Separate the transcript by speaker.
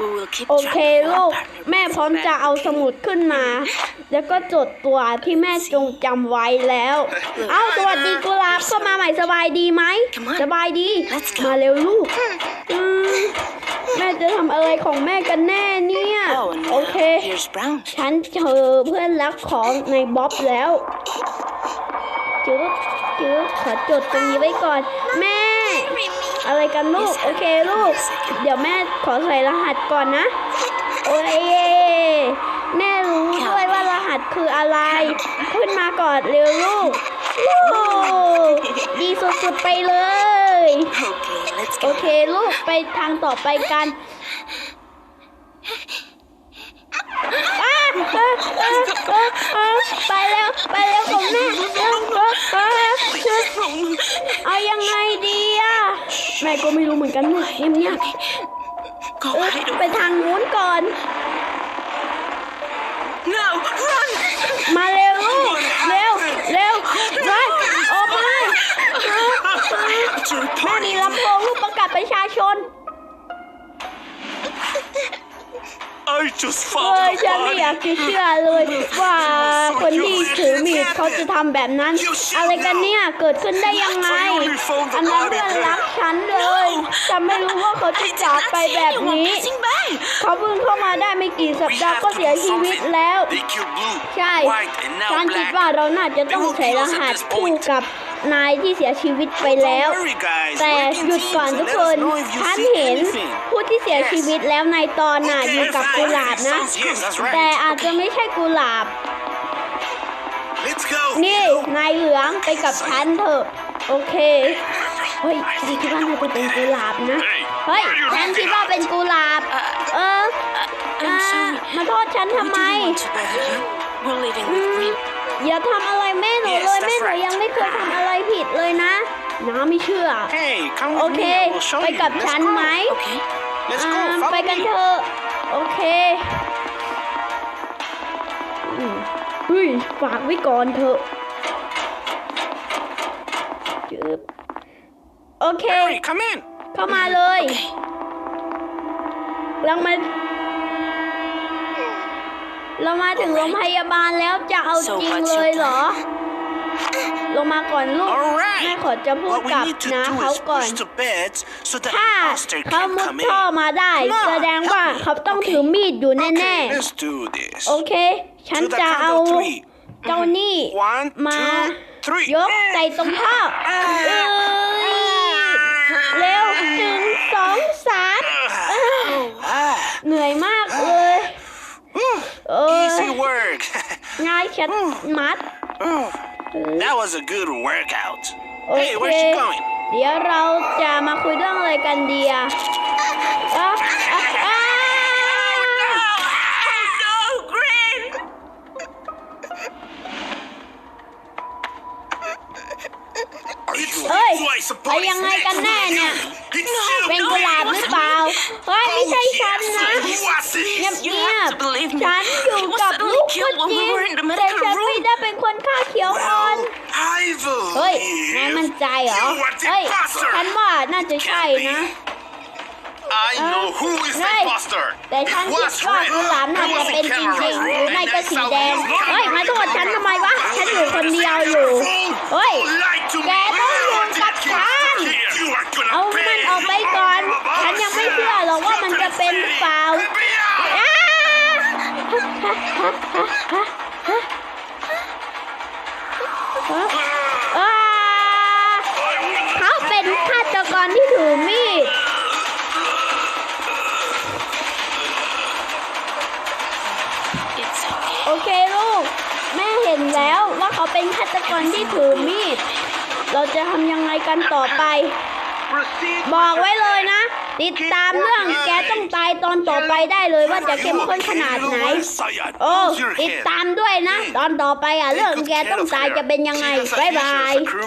Speaker 1: We will keep
Speaker 2: โอ
Speaker 1: track
Speaker 2: เค
Speaker 1: of
Speaker 2: ลู
Speaker 1: our
Speaker 2: ก
Speaker 1: partner
Speaker 2: แม่พร้อมจะเอาสมุดขึ้นมา แล้วก็จดตัวที่แม่จงจำไว้แล้ว เอ้าสวัสดีกุหลาบเข้ามาใหม่สบายดีไหม
Speaker 1: Come on
Speaker 2: สบายดี
Speaker 1: Let's go
Speaker 2: มาเร็วลูกอืมแม่จะทำอะไรของแม่กันแน่เนี่ย
Speaker 1: Oh, and
Speaker 2: โอเค
Speaker 1: uh, here's Brown.
Speaker 2: ฉันเจอเพื่อนรักของในบ๊อบแล้วจื๊ดจื๊ดขอจดตรงนี้ไว้ก่อน แม่ อะไรกันลูก โอเคลูก เดี๋ยวแม่ขอใส่รหัสก่อนนะ โอ้ยแม่รู้ด้วยว่ารหัสคืออะไร ขึ้นมาก่อนเร็วลูกลูกดีสุดๆไปเลย
Speaker 1: Okay, let's
Speaker 2: โอ
Speaker 1: go.
Speaker 2: เคลูกไปทางต่อไปกันอ้าเอ้อเอ้อเอ้อเอ้อไปแล้วไปแล้วของแม่เอ้อเอ้อเอ้อเอ้อเอายังไงดีอะแม่ ก็ไม่รู้เหมือนกันลูกเงียบ
Speaker 1: Go
Speaker 2: ๆเออ
Speaker 1: hide
Speaker 2: ไป
Speaker 1: away.
Speaker 2: ทางนู้นก่อน
Speaker 1: No, run!
Speaker 2: มาเร็วลูกเร็วเร็วไปออกมาเอ้อเอ้อ
Speaker 1: To
Speaker 2: แม่
Speaker 1: report
Speaker 2: มี
Speaker 1: it.
Speaker 2: ลำโพงลูกประกาศประชาชน
Speaker 3: I just
Speaker 2: เฮ้ย
Speaker 3: found
Speaker 2: ฉันไม่อยากจะเชื่อเลยว่าคนที่ถือมีดเขาจะทำแบบนั้น อะไรกันเนี่ยเกิดขึ้นได้ยังไง อันนั้นเพื่อนรักฉันเลย ฉันไม่รู้ว่าเขาจะจากไปแบบนี้
Speaker 1: Passing by.
Speaker 2: เขาเพิ่งเข้ามาได้ไม่กี่สัปดาห์ก็เสียชีวิตแล้ว
Speaker 3: They killed blue,
Speaker 2: ใช่
Speaker 3: white, and
Speaker 2: ฉัน
Speaker 3: now
Speaker 2: คิด
Speaker 3: black.
Speaker 2: ว่าเราน่าจะต้องใส่รหัสคู่กับนายที่เสียชีวิตไปแล้ว
Speaker 3: Don't worry, guys.
Speaker 2: แต่
Speaker 3: Work in
Speaker 2: หยุด
Speaker 3: teams
Speaker 2: ก่อน
Speaker 3: and
Speaker 2: ทุก
Speaker 3: let
Speaker 2: ค
Speaker 3: us
Speaker 2: น
Speaker 3: know if you
Speaker 2: ฉัน
Speaker 3: see
Speaker 2: เห็น
Speaker 3: anything.
Speaker 2: ผู้ที่เสียชีวิตแล้วในตอนน่ะอยู่กับกุหลาบนะ
Speaker 3: Yes, that's right.
Speaker 2: แต่อาจจะไม่ใช่กุหลาบ
Speaker 3: Let's go.
Speaker 2: นี่นายเหลืองไปกับฉันเถอะ โอเค เฮ้ยฉันคิดว่าน่าจะเป็นกุหลาบนะ เฮ้ยฉันคิดว่าเป็นกุหลาบ เออ
Speaker 1: I'm
Speaker 2: อ่า
Speaker 1: sorry.
Speaker 2: มาโทษฉัน
Speaker 1: We
Speaker 2: ทำไม
Speaker 1: didn't want to bother you. We're leaving
Speaker 2: อื
Speaker 1: with
Speaker 2: ม
Speaker 1: Green.
Speaker 2: อย่าทำอะไรแม่หนู
Speaker 3: Yes,
Speaker 2: เลย
Speaker 3: that's
Speaker 2: แม่หนู
Speaker 3: right.
Speaker 2: ยังไม่เคยทำอะไรผิดเลยนะน้าไม่เชื่อ
Speaker 3: Hey, come
Speaker 2: โอ
Speaker 3: with
Speaker 2: เค
Speaker 3: me. I will show
Speaker 2: ไป
Speaker 3: you.
Speaker 2: กับ
Speaker 3: Let's
Speaker 2: ฉัน
Speaker 3: go.
Speaker 2: ไหม
Speaker 1: Okay.
Speaker 3: Let's
Speaker 2: อ่า
Speaker 3: go.
Speaker 2: ไป
Speaker 3: Follow
Speaker 2: กัน
Speaker 3: me.
Speaker 2: เถอะ โอเคอืมเฮ้ยฝากไว้ก่อนเถอะจึ๊บ โอเค
Speaker 3: Harry, come in.
Speaker 2: เข้ามาเลยเรามา เรามาถึงโรงพยาบาลแล้วจะเอาจริงเลยเหรอ ลงมาก่อนลูก
Speaker 3: All
Speaker 2: แม่
Speaker 3: right.
Speaker 2: ขอจะพูด
Speaker 3: What we
Speaker 2: กับ
Speaker 3: need to
Speaker 2: น้า
Speaker 3: do
Speaker 2: เขา
Speaker 3: is
Speaker 2: ก่อน
Speaker 3: push the beds so the
Speaker 2: ถ้า
Speaker 3: imposter
Speaker 2: เขา
Speaker 3: can
Speaker 2: มุด
Speaker 3: come
Speaker 2: ท่อ
Speaker 3: in.
Speaker 2: มาได้
Speaker 3: Come on,
Speaker 2: แสดงว่า
Speaker 3: help me.
Speaker 2: เขาต้องถือมีดอยู่แน่
Speaker 3: Okay, let's do this.
Speaker 2: ๆ โอเค ฉัน
Speaker 3: To the
Speaker 2: จะ
Speaker 3: count
Speaker 2: เอา
Speaker 3: of three.
Speaker 2: เจ้านี่
Speaker 3: One,
Speaker 2: มา
Speaker 3: two, three.
Speaker 2: ยกใส่ตรงท่อเอ้ยเร็วหนึ่งสองสามเอ้ย
Speaker 3: Ah,
Speaker 2: เหนื่อยมากเลย
Speaker 3: whew,
Speaker 2: เอ อ
Speaker 3: easy work.
Speaker 2: ง่ายชัดมัด
Speaker 3: Whew, that was a good workout.
Speaker 2: โอ
Speaker 3: Hey,
Speaker 2: เค
Speaker 3: where's she going?
Speaker 2: เดี๋ยวเราจะมาคุยเรื่องอะไรกันดีอะอะอะอะ
Speaker 1: No, Green!
Speaker 3: Are you
Speaker 2: เฮ้ย
Speaker 3: twice a
Speaker 2: ไปยังไงกันแน่เนี่ยเป็นกุหลาบหรือเปล่า เฮ้ยไม่ใช่ฉันนะ เงียบ
Speaker 1: You
Speaker 2: เงีย
Speaker 1: have
Speaker 2: บ
Speaker 1: to believe me.
Speaker 2: ฉันอยู่
Speaker 1: He was
Speaker 2: กับ
Speaker 1: suddenly
Speaker 2: ลูกก็
Speaker 1: killed when
Speaker 2: จ
Speaker 1: we
Speaker 2: ริง
Speaker 1: were in the
Speaker 2: แต่
Speaker 1: medical
Speaker 2: ฉันไม่
Speaker 1: room.
Speaker 2: ได้เป็นคนฆ่าเขียวอ่อน
Speaker 3: I
Speaker 2: เฮ้ย
Speaker 3: believe
Speaker 2: นายมั่นใจเหรอ
Speaker 3: you are the
Speaker 2: เฮ้ย
Speaker 3: imposter.
Speaker 2: ฉันว่าน่าจะใช่นะ
Speaker 3: I know who is the
Speaker 2: Hey,
Speaker 3: imposter.
Speaker 2: แต่ฉัน
Speaker 3: It
Speaker 2: คิด
Speaker 3: was
Speaker 2: ว่า
Speaker 3: red.
Speaker 2: กุหลาบน่า
Speaker 3: It
Speaker 2: จะ
Speaker 3: was
Speaker 2: เป็น
Speaker 3: in
Speaker 2: จ
Speaker 3: camera
Speaker 2: ริงๆห
Speaker 3: room.
Speaker 2: รือไม่
Speaker 3: And
Speaker 2: ก็
Speaker 3: that's
Speaker 2: สี
Speaker 3: how
Speaker 2: แดง
Speaker 3: we
Speaker 2: เฮ้ย มาโทษฉันทำไมวะ ฉันอยู่คนเดียวอยู่ เฮ้ย
Speaker 3: Lied to
Speaker 2: แก
Speaker 3: me.
Speaker 2: ต้อง แล้วว่าเขาเป็นฆาตกรที่ถือมีด เราจะทำยังไงกันต่อไป บอกไว้เลยนะ ติดตามเรื่องแกต้องตายตอนต่อไปได้เลยว่าจะเข้มข้นขนาดไหน โอ้ ติดตามด้วยนะ ตอนต่อไปอะเรื่องแกต้องตายจะเป็นยังไง บ๊ายบาย